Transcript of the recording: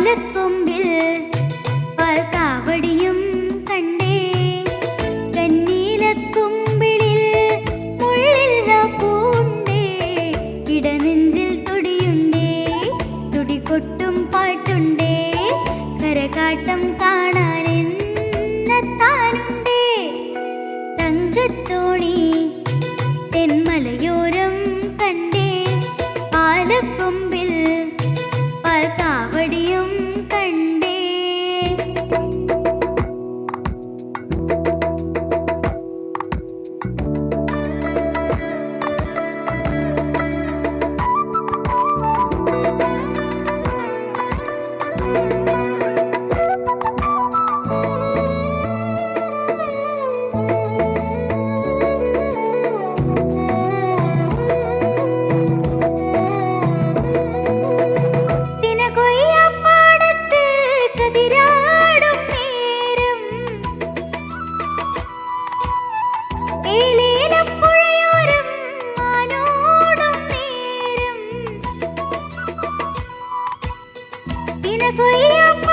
ഓലക്കൊമ്പിൽ പാൽക്കാവടിയും കണ്ടേ. പൂണ്ടേ. ഇടനെഞ്ചിൽ തുടിയുണ്ടേ. തുടികൊട്ടും പാട്ടുണ്ടേ. കരകാട്ടം കാണാൻ തങ്കത്തോണി 不一定